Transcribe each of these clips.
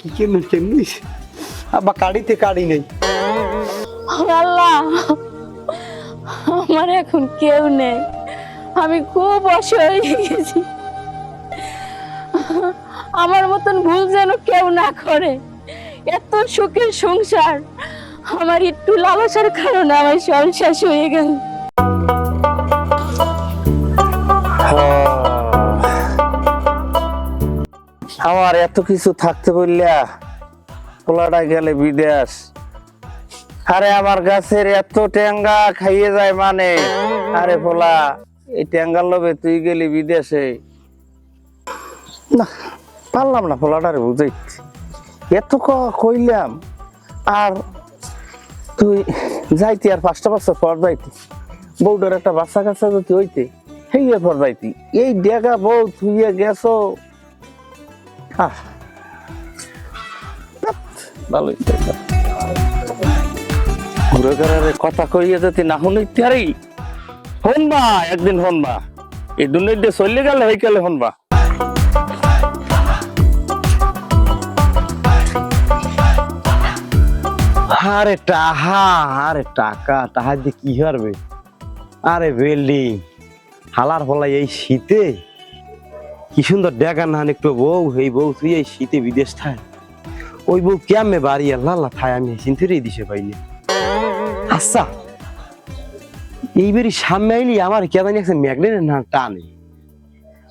কি কেমন কেমনি আবার কাড়িতে কাড়ি নেই। আল্লাহ, আমার এখন কেউ নেই। আমি খুব অসহায় হয়ে গেছি। আমার মতন ভুল যেন কেউ না করে। এত সুখের সংসার, আমার একটু লালসার কারণে আমার শেষ হয়ে গেল। আমার এত কিছু থাকতে বললা, পোলাটা গেলে বিদেশ। আরে আমার গাছের এত টেঙ্গা খাইয়ে যায় মানে। আরে পোলা, এই টেঙ্গার লোভে তুই গেলি বিদেশে। না, পারলাম না পোলাটারে বুঝাইতে। এত কইলাম, আর তুই যাইতি আর পাঁচটা বছর পর যাইতি। বউটার একটা বাচ্চা কাচ্চা যদি হইতে সেই পর যাইতি। এই ডেগা বউ থুইয়ে গেছো। আহ ভালোই ঘুরে ঘুরে কথা কইয়ে যদি না শুনতে পারি হনবা একদিন হনবা এই দিয়ে চলে গেলে হয়ে গেলে হনবা আরে টাহা, আরে টাকা টাহা দিয়ে কি হবে? আরে বিল্ডিং হালার ফলা এই শীতে। কি সুন্দর ডেকা না একটু বউ এই বউ, তুই এই শীতে বিদেশ থায় ওই বউ আমি বাড়ি আল্লাহ আল্লাহ থায়, আমি চিন্তিরই দিছে পাইনি। আচ্ছা এইবারই সামনে আইলি, আমার কে জানি একটা ম্যাগনেটের না টানে।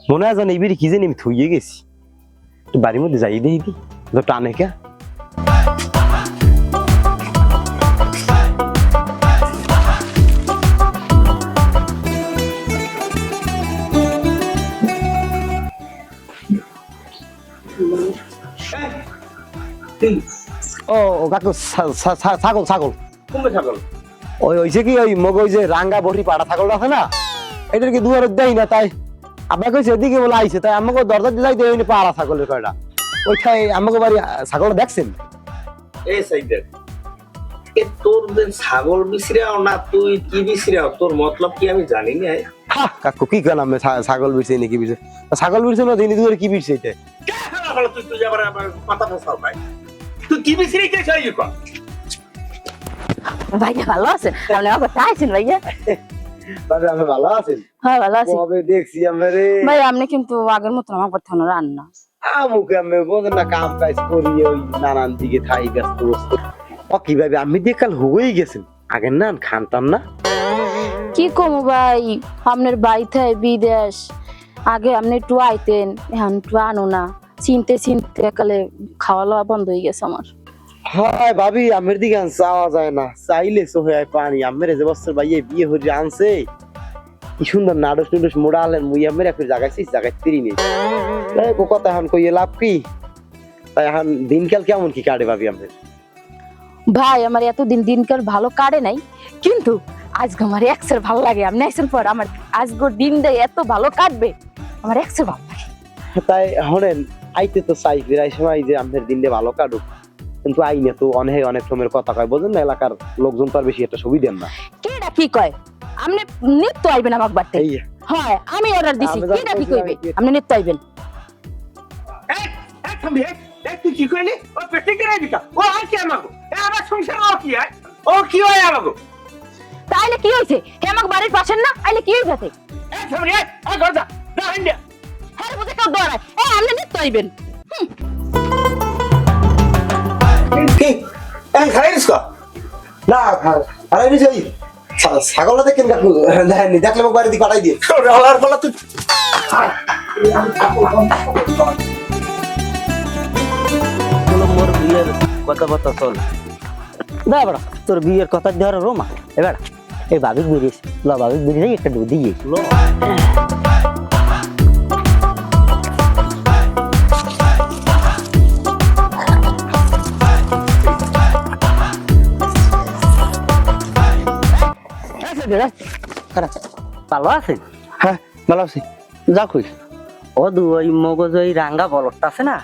মনে হয় জানো এইবারই কি জানি আমি থইয়ে গেছি। বাড়ির মধ্যে যাই দিই দি টানে কে? ও কাকু ছাগল ছাগল। ছাগল? ওই হইছে কি ওই মগ ওই যে রাঙ্গা বটি পাড়া ছাগল আছে না? এটার কি দুয়ারে দেই না তাই? আপনাকে এদিকে বলে আইছে তাই আমাকে দরজা দিলাই ওই পাড়া ছাগলের কয়টা। ওইটাই আমাকে বাড়ি ছাগল দেখছেন? এই সাইডের এ তোর যে ছাগল বিছরাও না তুই কি বিছরাও? তোর মতলব কি আমি জানি না কাকু কি কেন আমি ছাগল বিরছে নাকি বিরছে ছাগল বিরছে না দিনে দুয়ারে কি বিরছে এটা? তুই তুই আবার মাথা ফসাও ভাই কি বিছরি কে চাই ভাইয়া ভালো আছেন? আপনি আমার কথা আছেন ভাইয়া? আমি ভালো আছেন? হ্যাঁ ভালো আছি। কবে দেখছি আমি রে? ভাই আপনি কিন্তু আগের মতন আমার কথা রান্না। আমুকে আমি বোঝেন না কাম কাজ করি ওই নানান দিকে থাই ব্যস্ত বস্তু। ও কীভাবে? আমি দিয়ে কাল হয়েই গেছেন। আগের না খানতাম না। কি কমু ভাই? আপনার বাড়িতে বিদেশ। আগে আপনি একটু আইতেন এখন একটু আনো না। চিনতে চিনতে কালে খাওয়া লওয়া বন্ধ হয়ে গেছে আমার। হয় ভাবি আমের দিকে চাওয়া যায় না। চাইলে সোহে পানি। আমের যে বছর ভাইয়ে বিয়ে হয়ে আনছে। কি সুন্দর নাডস নুডস মোড়া আলেন। মুই আমের একটু জাগাইছিস জাগাই তিরি নেই কথা এখন কইয়ে লাভ কি? তাই এখন দিনকাল কেমন কি কাটে ভাবি আমের? ভাই আমার এতদিন দিনকাল ভালো কাটে নাই। কিন্তু আজকে আমার এক্সের ভালো লাগে। আপনি এক্সের পর আমার আজকের দিনটা এত ভালো কাটবে। আমার এক্সের ভালো লাগে। তাই হনেন আইতে তো চাই ফিরাই সময় যে আমাদের দিনটা ভালো কাটুক। কিন্তু আইনে তো অনেক অনেক সময়ের কথা কয় বোঝেন না এলাকার লোকজন তো আর বেশি একটা সুবিধেন না। কেডা কি কয়? আপনি নিত্য আইবেন আমার বাড়িতে? হয় আমি অর্ডার দিছি কেডা কি কইবে? আপনি নিত্য আইবেন। তুই কি কইলি? ও পেটে করে দিকা ও আর কি আমাগো? এ আমার সংসার ও কি হয় ও কি হয় আমাগো? তাইলে কি হইছে? হে আমার বাড়ির পাশের না? আইলে কি হইছে এই থামবি এই এই ঘর যা যা ইন্ডিয়া এ আপনি নিত্য আইবেন কি? এই খাই দিস না আরে নি যাই। ছাগলটা দেখেন কাকু দেখলে বাড়ি দিয়ে পাঠাই দিয়ে রলার বলা তুই মোর বিয়ের কথা কথা চল দাঁড়া তোর বিয়ের কথা ধর রোমা। এবার এই ভাবিক বেরিয়েছ ল ভাবিক বেরিয়ে একটা ডু দিয়ে। ল ভালো হ্যাঁ ভালো আছি। যা কই ও দু ওই মগজ ওই রাঙ্গা বলটটা আছে না?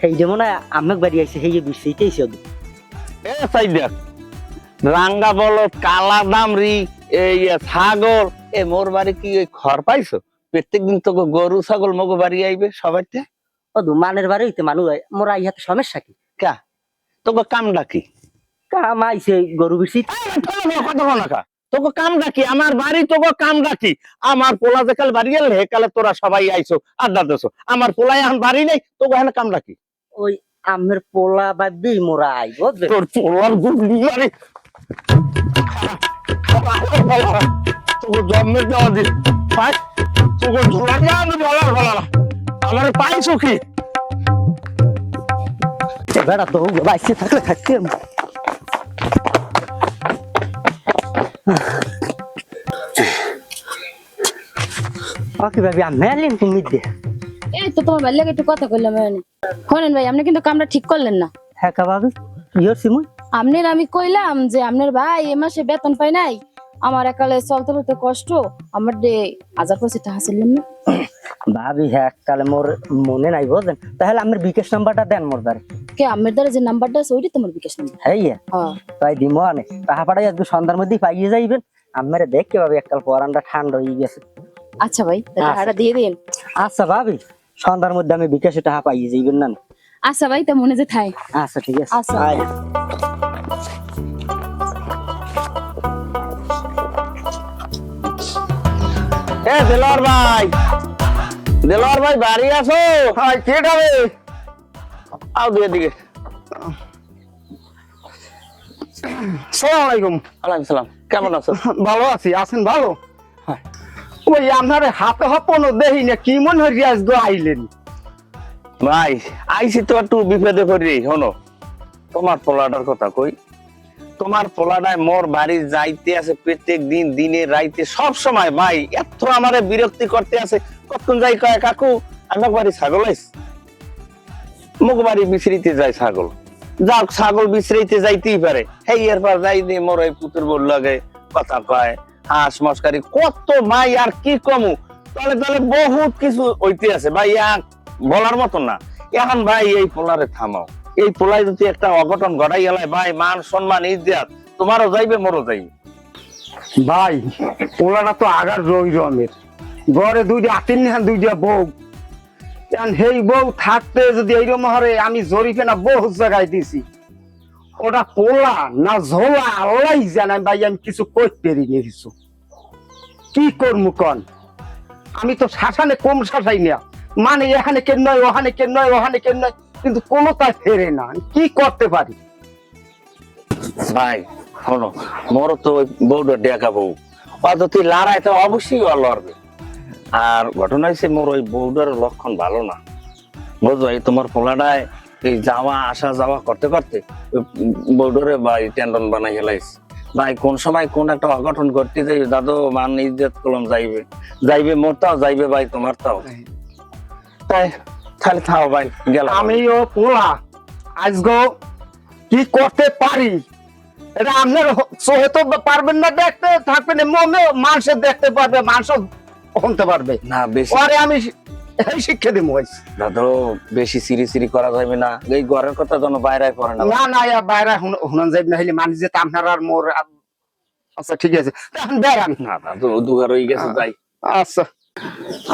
সেই যে মনে আমাকে বাড়ি আইছে সেই যে বিষয়টাইছে ওদের। এ সাইডা রাঙ্গা বলো কালা দামরি এই ছাগল এ মোর বাড়ি কি ওই খড় পাইছো? প্রত্যেক দিন তো গরু ছাগল মগো বাড়ি আইবে সবাইতে ও দু মানের বাড়ি হইতে মানুষ হয় মোরা ইহাতে সমস্যা কি? কা? তোকে কামটা কি? কাম আইছে গরু বিরছি তোকে কাম কি আমার বাড়ি তোকে কাম কি আমার পোলা যে কাল বাড়ি গেল কালে তোরা সবাই আইছো আড্ডা দেছো। আমার পোলা এখন বাড়ি নেই তোকে এখানে কামটা কি ওই আমের পোলা বাদ মোরা আই বুঝলে? তোর পোলার গুলি মারে তোকে জন্মের দেওয়া দি পাই তোকে ঝোলা আমি বলার বলার আমার পাইছো কি? বেড়া তো বাইসে থাকলে থাকতে ওকে ভাবি আমি মেলিন তুমি দে এই তো তোমার একটু কথা কইলাম আমি শোনেন ভাই আপনি কিন্তু কামটা ঠিক করলেন না। হ্যাঁ কা ভাবি। ইয়র আমি কইলাম যে আপনার ভাই এ মাসে বেতন পাই নাই। আমার একালে চলতে কষ্ট আমার ডে হাজার পঁচিশ টাকা ছিলেন না। ভাবি হ্যাঁ কালে মোর মনে নাই বুঝলেন? তাহলে আমার বিকাশ নাম্বারটা দেন মোর দ্বারে কে আমার দ্বারা যে নাম্বারটা আছে ওইটাই তোমার বিকাশ নাম্বার। হ্যাঁ ইয়া। হ্যাঁ। তাই দিব আনে তাহা পাড়াই আজকে সন্ধ্যার মধ্যেই পাইয়ে যাইবেন। আমার দেখতে পাবি এককাল পরানটা ঠান্ডা হয়ে গেছে। আচ্ছা ভাই তাহলে আচ্ছা। টাকাটা দিয়ে দিন। আচ্ছা ভাবি সন্ধ্যার মধ্যে আমি বিকাশে টাকা পাইয়ে যাইবেন না আচ্ছা ভাই তা মনে যে থাই। আচ্ছা ঠিক আছে। আচ্ছা। এ দেলোয়ার ভাই। দেলোয়ার ভাই বাড়ি আসো হাই কে খাবে আও দিকে। সালাম আলাইকুম। আলাইকুম সালাম। কেমন আছো? ভালো আছি। আছেন ভালো? ওই আপনার হাতে না কি মনে হয় রিয়াজ গো আইলেন? ভাই আইসি তো একটু বিপদে শোনো। তোমার পোলাটার কথা কই? তোমার পোলাটায় মোর বাড়ি যাইতে আছে প্রত্যেক দিন দিনে রাইতে সব সময়। ভাই এত আমারে বিরক্তি করতে আছে। কতক্ষণ যাই কয় কাকু আমার বাড়ি ছাগল আইস মুখ বাড়ি বিছড়িতে যায় ছাগল। যাক, ছাগল বিছড়িতে যাইতেই পারে। হেই, এরপর যাই দিয়ে মোর এই পুতুর বল লাগে কথা কয়, হাঁস মস্কারি কত মাই আর কি কমু? তাহলে তাহলে বহুত কিছু হইতে আছে। ভাই বলার মতন না। এখন ভাই, এই পোলারে থামাও। এই পোলাই যদি একটা অঘটন ঘটাই গেলে ভাই, মান সম্মান, ইজ্জাত, তোমারও যাইবে, মোরও যাইবে। ভাই ওনারা তো আগার রই রমের ঘরে দুইটা আতিন দুইটা বউ। সেই বউ থাকতে যদি এইরকম হরে আমি জরিফে না বহু জায়গায় দিছি। ওটা পোলা না ঝোলা, আল্লাহ ভাই, আমি কিছু কি কন? আমি তো শাসানে কম শাসাই না। মানে এখানে কেন নয়, ওখানে কেন নয়, ওখানে কেন নয়, কিন্তু কোনো তাই ফেরে না। কি করতে পারি? ভাই, শোনো, মোর তো বউটা ডেকা বউ। ও যদি লড়াই তো অবশ্যই লড়বে। আর ঘটনা হয়েছে মোর ওই বউটার লক্ষণ ভালো না। বুঝো এই তোমার পোলাটায় এই যাওয়া আসা যাওয়া করতে করতে বউডরে ভাই টেন্ডন বানাই হেলাইছে ভাই কোন সময় কোন একটা অঘটন করতে যাই দাদু মান ইজ্জত কলম যাইবে। যাইবে মোরটাও যাইবে ভাই তোমারটাও তাই। তাহলে থাও ভাই গেলাম আমিও পোলা আজগো কি করতে পারি? এটা আপনার সহে তো পারবেন না দেখতে থাকবেন মনে মানুষের দেখতে পারবে মানুষ শুনতে পারবে? না বেশি পরে আমি এই শিক্ষা দিব দাদু বেশি সিরি সিরি করা যাবে না। এই ঘরের কথা যেন বাইরে না। না না ইয়া বাইরে যাইব না হইলে মানুষ যে আপনার আর মোর আচ্ছা ঠিক আছে। বেড়ান না দাদু হয়ে গেছে যাই। আচ্ছা।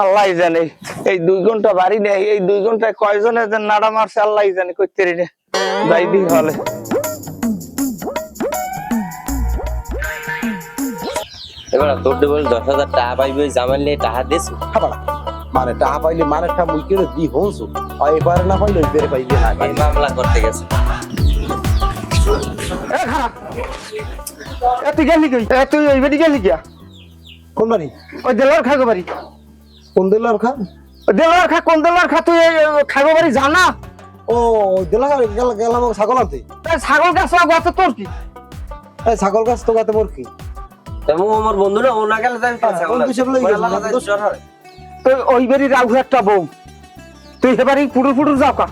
আল্লাহ জানে এই দুই ঘণ্টা বাড়ি নেই এই দুই ঘন্টায় কয়জনে যে নাড়া মারছে আল্লাহ জানে করতে রে যাই দি হলে। এবার তোর ডবল দশ হাজার টাকা পাইবে জামাল নিয়ে টাকা দিস মানে টাকা পাইলে মানে টা মুই করে দি হনসু আর এবারে না পাইলে বেরে পাইবে না। এই মামলা করতে গেছে। এ খারাপ। এ তুই গেলি কই? এ তুই ওই বাড়ি গেলি কিয়া? কোন বাড়ি? ওই দেলার খাগো বাড়ি। কোন দিলার খা? ওই দেলার খা কোন দেলার খা তুই এই খাগো বাড়ি জানা ও দিলা গেল গেলাম ছাগল আনতে। ছাগল গাছ গাছ তোর কি? ছাগল গাছ তো গাতে মোর কি? এবং আমার বন্ধুরা ও না গেলে তাই হ্যাঁ, বন্ধু হিসেবে লই গেছে, না তো ওই বাড়ি রাঘু একটা বউ। তুই এবারে পুটুর পুটুর যাও কা।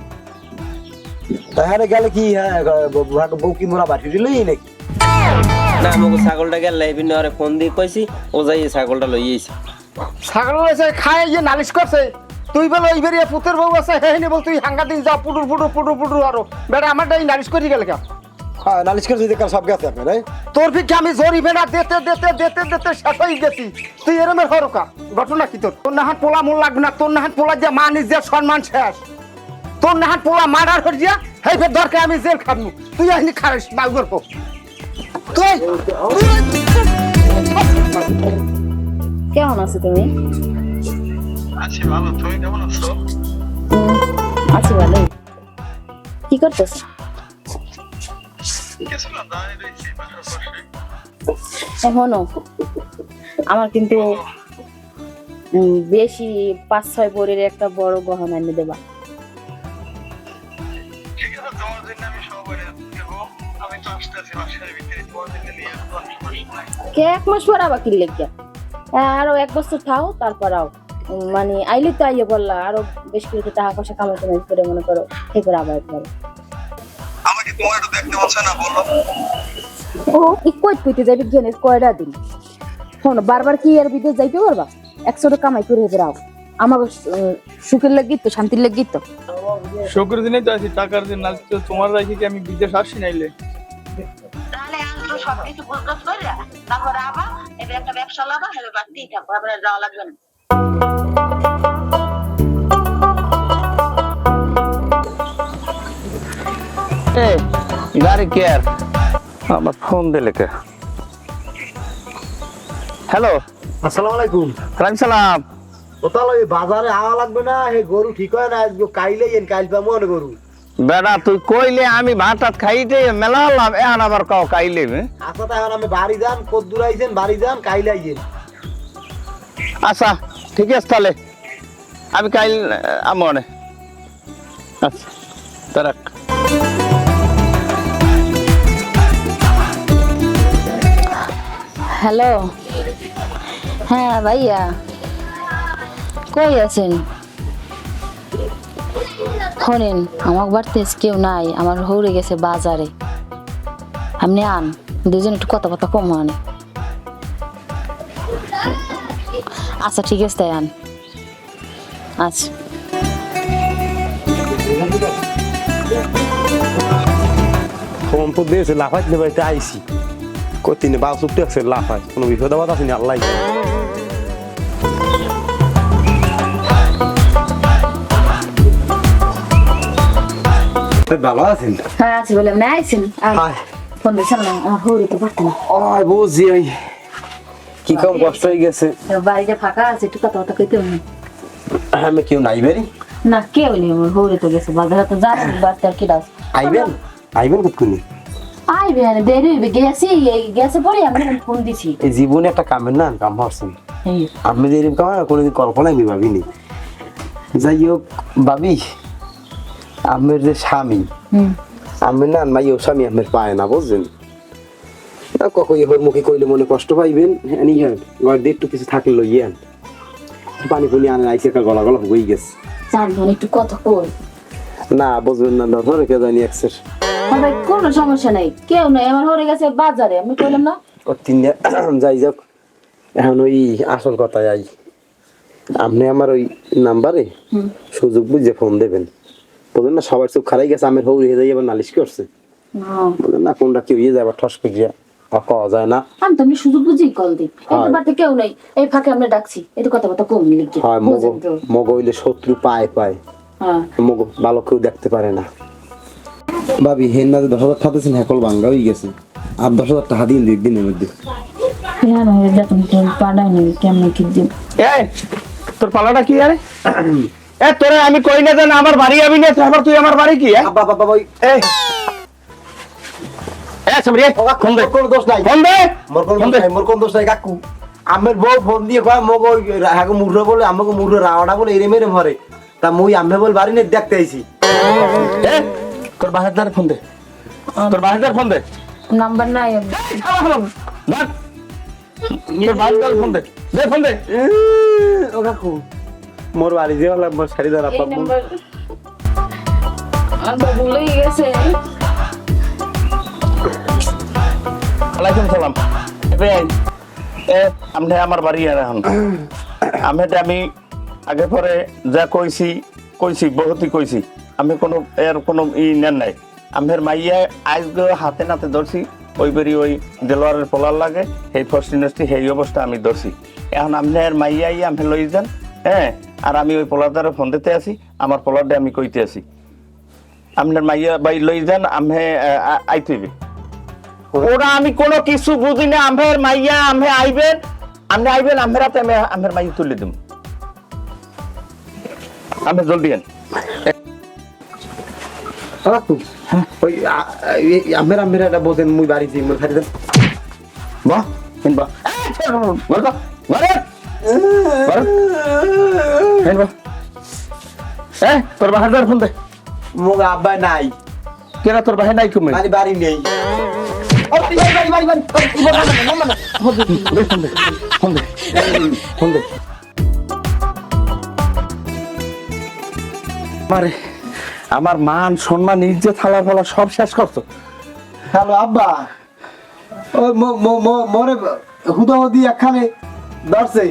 তাহারে গেলে কি হ্যাঁ বউ কি মোরা বাটি দিলই নাকি? না আমাকে ছাগলটা গেলে এই বিনে ফোন দিয়ে কইছি ও যাই ছাগলটা লই আইছে। ছাগল এসে খায় যে নালিশ করছে। তুই বলে ওই বাড়ি পুতের বউ আছে হে বল তুই হাঙ্গা দিন যাও পুটুর পুটুর পুটুর পুটুর আরও। বেটা আমারটা এই নালিশ করি গেলে কা। হ্যাঁ নালিশ করে যদি সব গেছে আপনার এই? তোর ভিক্ষে আমি জরিবে না দিতে দিতে দিতে দিতে শেষ হয়ে গেছি। তুই এরমের হরকা? ঘটনা কি তোর? তোর নাহান পোলা মন লাগবে না তোর নাহান পোলা যে মান যে সম্মান শেষ। তোর না পোলা মার্ডার করে দিয়া হেই ফের দরকার আমি জেল খাব। তুই আসনি খারিস বাল তুই কেমন আছো তুমি? আছি ভালো তুমি কেমন আছো? আছি ভালোই। কি করতেছ? এখনও? আমার কিন্তু বেশি পাঁচ ছয় ভরির একটা বড় গহনা এনে দেবা। এক মাস পর আবার কিনলে কে? আরও এক বছর থাও, তারপর আও। মানে আইলে তো আইয়ে বললা, আরও বেশ কিছু টাকা পয়সা কামাই করে মনে করো এরপর আবার একবার। তোমার একটু দেখতে পাচ্ছ না বলো ও ইকুয়াইট কইতে যাবি গেনে কয়টা দিন? শোন বারবার কি আর বিদেশ যাইতে পারবা? একশো টাকা কামাই করে আও আমার সুখের লাগি তো শান্তির লাগি তো। শুক্র দিনে তো আছি টাকার দিন। না তো তোমার রাখি কি আমি বিদেশ আসি নাইলে? তাহলে আসলো সবকিছু বুঝতে করে তারপরে আবার এবার একটা ব্যবসা লাভা এবার বাড়তেই থাকব আবার যাওয়া লাগবে না। এ গাড়ি কে আর? আমার ফোন দিলে কে? হ্যালো? আসসালামু আলাইকুম। রাম সালাম। ওই বাজারে আওয়া লাগবে না? হে গরু ঠিক হয় না? আজকে কাইলে এন কাইল পাবো না গরু। বেড়া তুই কইলে আমি ভাত টাত খাইতে মেলা হলাম এখন আবার কাও কাইলে আচ্ছা তা এখন আমি বাড়ি যান কত দূর আইছেন বাড়ি যান কাইলে আইছেন আচ্ছা ঠিক আছে তাহলে। আমি কাইল আমো অনে আচ্ছা তারাক। হ্যালো। হ্যাঁ ভাইয়া। কই আছেন? শোনেন আমার বাড়িতে কেউ নাই, আমার হৌরে গেছে বাজারে। আপনি আন দুজন একটু কথা কম আনে আচ্ছা ঠিক আছে, তাই আন। আচ্ছা। সম্পদ দিয়েছে লাফাইতে আইছি। কতিনে বাউ চুপটি আছে লাফাই কোনো বিপদ আপদ আছে না? আল্লাহ ভালো আছেন? হ্যাঁ আছি বলে আপনি আইছেন? আর ফোন দিয়েছেন না তো পারতেন না। ওই ওই কি কম কষ্ট হয়ে গেছে। বাড়িটা ফাঁকা আছে একটু কথা কথা কইতে আমি কেউ নাই বেরি না কেউ নেই আমার তো গেছে। বাজারে তো জানেন কি ডাস আইবেন? আইবেন কতক্ষণে? আইবে দেরি হইবে। গেছি গেছে পরে আমি ফোন দিছি। এই জীবনে একটা কামের না কাম হরছেন আমি যে এরকম কামাই কোনোদিন কল্পনা আমি ভাবিনি। যাই হোক ভাবি আমের যে স্বামী আমের না মাই ও স্বামী আমের পায় না বুঝছেন? না কখন ইহর মুখে কইলে মনে কষ্ট পাইবেন? হ্যাঁ ঘর দিয়ে একটু কিছু থাকলে লইয়ান পানি পুনি আনে আইসে গলা গলা হয়ে গেছে। চার একটু কথা কই। না বুঝবেন না ধরে কে জানি একসের ভাই কোনো সমস্যা নাই। কেউ নাই আমার হরে গেছে বাজারে। আমি কইলাম না? তিন যাই যাক এখন ওই আসল কথায় আই। আপনি আমার ওই নাম্বারে সুযোগ বুঝে ফোন দেবেন। বলেন না সবার চোখ খারাই গেছে আমের হৌরি হয়ে নালিশ করছে। বলেন না কোনটা কেউ ইয়ে যাবার ঠস করিয়া যায় না। আমি তো আমি বুঝি কল দিই। কেউ নাই। এই ফাঁকে আমরা ডাকছি। একটু কথা কথা কম লিখি হয় মগ মগ হইলে শত্রু পায় পায়। হ্যাঁ। মগ ভালো কেউ দেখতে পারে না। ভাবি হেন না যে দশ হাজার টাকা হ্যাকল ভাঙ্গা হয়ে গেছে। আর দশ হাজার টাকা দিন দিনের মধ্যে। হ্যাঁ ভাই যা তুমি কেউ পাড়াই নেই কেমন কি এই তোর পালাটা কি আরে? এ তোরে আমি কই না জান আমার বাড়ি আবি না তারপর তুই আমার বাড়ি কি হ্যাঁ? বাবা ওই এই। এ সামরি ফোন দে। কোন দোষ নাই। ফোন দে। মোর কোন দোষ নাই মোর কোন দোষ নাই কাকু। আমের বউ ফোন দিয়ে কয় মগ হাগো মুর্রে বলে আমাকে মুর্রে রাওয়াটা বলে এরে মেরে মরে। তা মুই আম্মে বল বাড়ি নে দেখতে আইছি। এ তোর দ্বারে ফোন দে। তোর দ্বারে ফোন দে। নাম্বার নাই ধর। তোর দ্বারে ফোন দে। দে ফোন দে। ও কাকু। মোর বাড়ি যে হলাম মোর শাড়ি পাবো। ভুলেই গেছে। সালাম। আমার বাড়ি আর এখন। আমি আমি আগে পরে যা কইছি কইছি বহুতই কইছি। আমি কোনো এর কোনো ই নেন নাই। আমের মাইয়া আজ হাতে নাতে ধরছি, ওই বেরি ওই দেলোয়ারের পোলার লাগে, সেই ফার্স্ট ইন্ডাস্ট্রি সেই অবস্থা আমি ধরছি। এখন আপনার মাইয়াই আমি লই যান হ্যাঁ? আর আমি ওই পোলার দ্বারা ফোন দিতে আছি, আমার পোলারটা আমি কইতে আছি। আপনার মাইয়া বাই লই যান, আমহে আইতেবি ওরা আমি কোনো কিছু বুঝি না আমের মাইয়া, আমহে আইবেন আপনি আইবেন আমের হাতে আমি আমের মাইয়া তুলে দেব আমি জলদি আন। ওই আমের আমের এটা বোঝেন মুই বাড়ি যাই মুই খালি বাহ হেন বাহ। বলতো বলে হেন বাহ। এ তোর বাহাদার ফোন দে। মুগ আব্বা নাই। কেরা তোর বাহে নাই কমে? মানে বাড়ি নেই। দে আমারে মান সম্মান ইজ্জত থালা ফালা সব শেষ করতো হ্যালো আব্বা। ও ম- ম- ম- মরে হুদা হুদি একখানে ধরছে।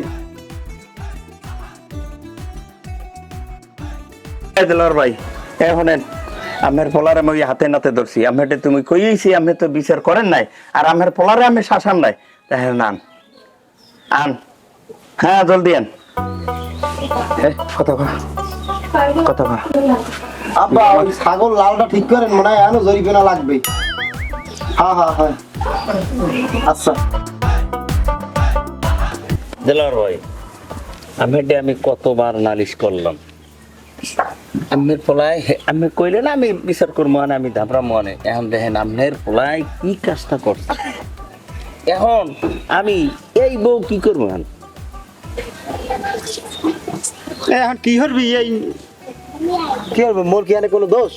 দিলর ভাই এ শোনেন আমের পোলারে মই হাতে নাতে ধরছি। আমেরটা তুমি কইয়েছি আমি তো বিচার করেন নাই আর আমের পোলারে আমি শাসান নাই। তাহলে আন আন। হ্যাঁ জলদি আন। কথা কথা আব্বা ওই ছাগল লালটা ঠিক করেন মনে হয় লাগবে হ্যাঁ হ্যাঁ হ্যাঁ আচ্ছা। দিলর ভাই আমেরটা আমি কতবার নালিশ করলাম। আমের পোলায় আমি কইলে না আমি বিচার করব মানে আমি ধাবরা মনে এখন দেখেন আমের পোলায় কি কাজটা করছে। এখন আমি এই বউ কি করব এখন কি করবি এই? কি করব? মোর কি কোনো দোষ?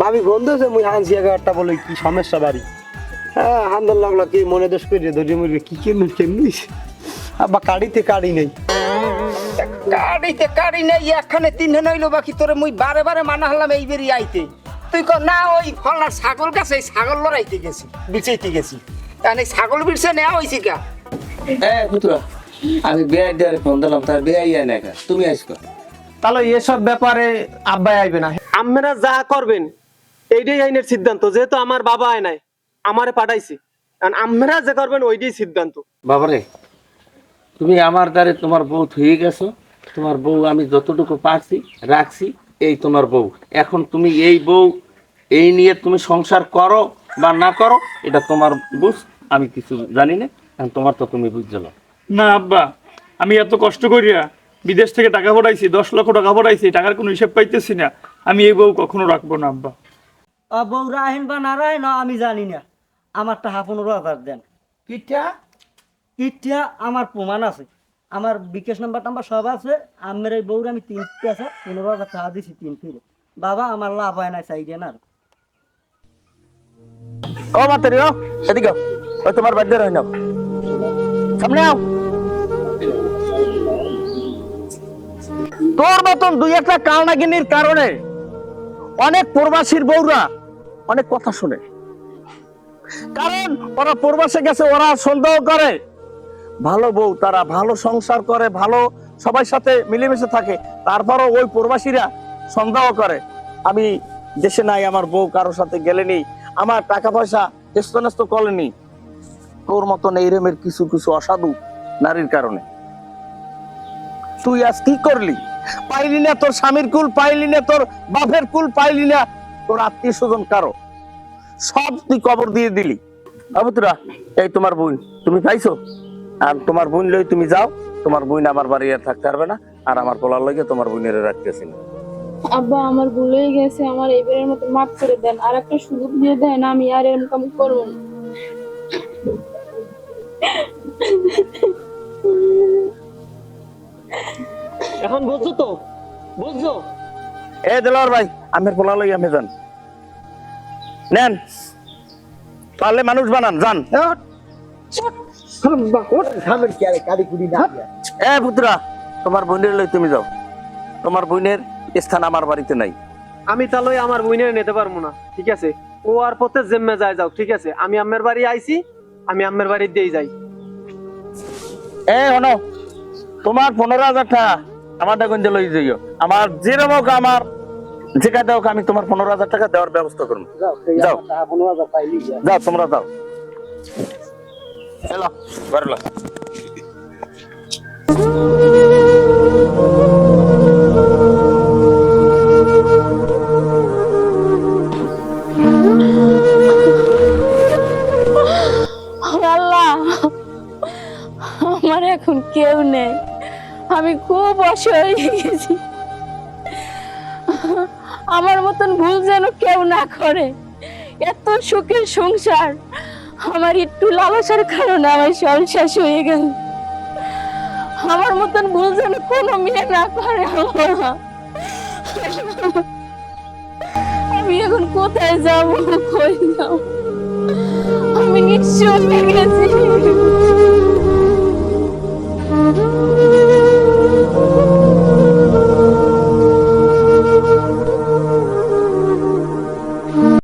ভাবি বন্ধু আছে মুই হানছি এগারোটা বলে কি সমস্যা বাড়ি? হ্যাঁ হান্দার লাগল কি মনে দোষ করে ধরে মুরগে কি কেমন কেমনি? আব্বা কাড়িতে কাড়ি নেই। গাড়িতে গাড়ি নেই একখানে তিনটে নইলো বাকি তোরে মুই বারে বারে মানা হলাম এই বেরিয়ে আইতে। তুই ক না ওই ফলনার ছাগল গাছে এই ছাগল লড়াইতে গেছি বিচাইতে গেছি। তাহলে ছাগল বিরছে নেওয়া হয়েছে কা? হ্যাঁ পুত্রা আমি বেআই দেওয়ার ফোন দিলাম তার বেআই আয় না তুমি আসবে তাহলে এসব ব্যাপারে আব্বাই আইবে না। আপনারা যা করবেন এইটাই আইনের সিদ্ধান্ত। যেহেতু আমার বাবা আয় নাই আমারে পাঠাইছি। কারণ আপনারা যে করবেন ওইটাই সিদ্ধান্ত। বাবারে তুমি আমার দ্বারে তোমার বউ থুয়ে গেছো। তোমার বউ আমি যতটুকু পারছি রাখছি এই তোমার বউ। এখন তুমি এই বউ এই নিয়ে তুমি সংসার করো বা না করো এটা তোমার বুঝ আমি কিছু জানি না এখন তোমার তো তুমি বুঝলো না আব্বা আমি এত কষ্ট করিয়া বিদেশ থেকে টাকা পাঠাইছি দশ লক্ষ টাকা পাঠাইছি টাকার কোনো হিসাব পাইতেছি না। আমি এই বউ কখনো রাখব না আব্বা। বউরা আহেন বা না রাহেন আমি জানি না। আমার টাকা পনেরো হাজার দেন। কিটা কিটা আমার প্রমাণ আছে। আমার বিকাশ নাম্বার টাম্বার সব আছে। আমার এই বউর আমি তিন আছে পনেরো হাজার টাকা দিছি তিন ফিরে বাবা আমার লাভ হয় না চাই দেন আর। ও মাতারি ও এদিকে। ওই তোমার বাড়িতে রই নাও সামনে আও তোর মতন দুই একটা কালনাগিনীর কারণে অনেক প্রবাসীর বউরা অনেক কথা শুনে। কারণ ওরা প্রবাসে গেছে, ওরা সন্দেহ করে। ভালো বউ তারা, ভালো সংসার করে, ভালো সবার সাথে মিলেমিশে থাকে। তারপরও ওই প্রবাসীরা সন্দেহ করে, আমি দেশে নাই, আমার বউ কারোর সাথে গেলেনি, আমার টাকা পয়সা স্তনস্ত করেনি। তোর মতন এই রেমের কিছু কিছু অসাধু নারীর কারণে। তুই আজ কি করলি? পাইলি না তোর স্বামীর কুল, পাইলি না তোর বাপের কুল, পাইলি না তোর আত্মীয় স্বজন কারও? সব তুই কবর দিয়ে দিলি। আবুতুরা এই তোমার বোন, তুমি পাইছো? আর তোমার বোন লই তুমি যাও, তোমার বোন আমার বাড়ি আর থাকতে পারবে না, আর আমার পোলার লইগে তোমার বোনের রাখতেছি না। আব্বা, আমার ভুলেই গেছে, আমার এবারের মতো মাফ করে দেন আর একটা সুযোগ দিয়ে দেন, আমি আর এরকম করব না। এখন বুঝছ তো? বুঝছ? এ দেলার ভাই আমের পোলা লই আমি যান। নেন। পারলে মানুষ বানান যান। এ পুত্রা তোমার বোনের লই তুমি যাও। তোমার বোনের স্থান আমার বাড়িতে নাই। আমি তাহলে আমার বইনের নিতে পারব না ঠিক আছে? ও আর পথে জেম্মে যায় যাও ঠিক আছে? আমি আম্মের বাড়ি আইছি আমি আম্মের বাড়ির দিয়ে যাই। এ হনো তোমার পনেরো হাজার টাকা আমার দেখুন যে লই যাইও। আমার যেরকম হোক আমার যেখানে হোক আমি তোমার পনেরো হাজার টাকা দেওয়ার ব্যবস্থা করব। যাও। যাও, তোমরা যাও। হ্যালো এলো। বারলো এখন কেউ নেই। আমি খুব অসহায় হয়ে গেছি। আমার মতন ভুল যেন কেউ না করে। এত সুখের সংসার। আমার একটু লালসার কারণে আমার সব শেষ হয়ে গেল। আমার মতন ভুল যেন কোনো মেয়ে না করে। আমি এখন কোথায় যাব কই যাব? আমি নিশ্চয় গেছি। Thank.